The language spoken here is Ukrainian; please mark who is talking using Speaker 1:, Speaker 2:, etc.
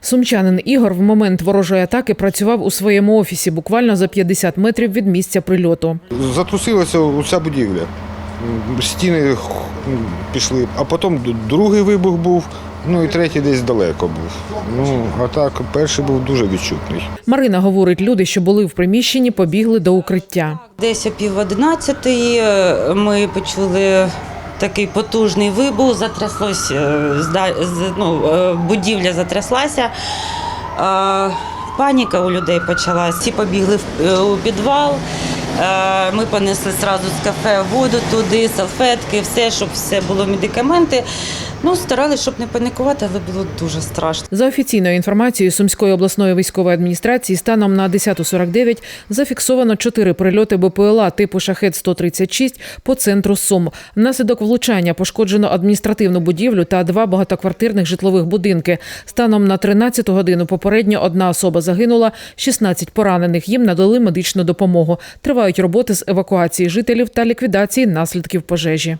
Speaker 1: Сумчанин Ігор в момент ворожої атаки працював у своєму офісі буквально за 50 метрів від місця прильоту.
Speaker 2: Затрусилася уся будівля. Стіни пішли, а потім другий вибух був, ну і третій десь далеко був. Ну, а так, перший був дуже відчутний.
Speaker 1: Марина говорить, люди, що були в приміщенні, побігли до укриття.
Speaker 3: Десь о пів одинадцятої е, ми почули такий потужний вибух, затряслось, е, ну, е, будівля затряслася. Е, Паніка у людей почалась. Всі побігли в- підвал. Е, Ми понесли одразу з кафе воду туди, салфетки, все, щоб все було медикаменти. Ну, старалися, щоб не панікувати, але було дуже страшно.
Speaker 1: За офіційною інформацією Сумської обласної військової адміністрації, станом на 10.49 зафіксовано чотири прильоти БПЛА типу шахет 136 по центру Сум. Внаслідок влучання пошкоджено адміністративну будівлю та два багатоквартирних житлових будинки. Станом на 13 годину попередньо одна особа загинула, 16 поранених. Їм надали медичну допомогу. Тривають роботи з евакуації жителів та ліквідації наслідків пожежі.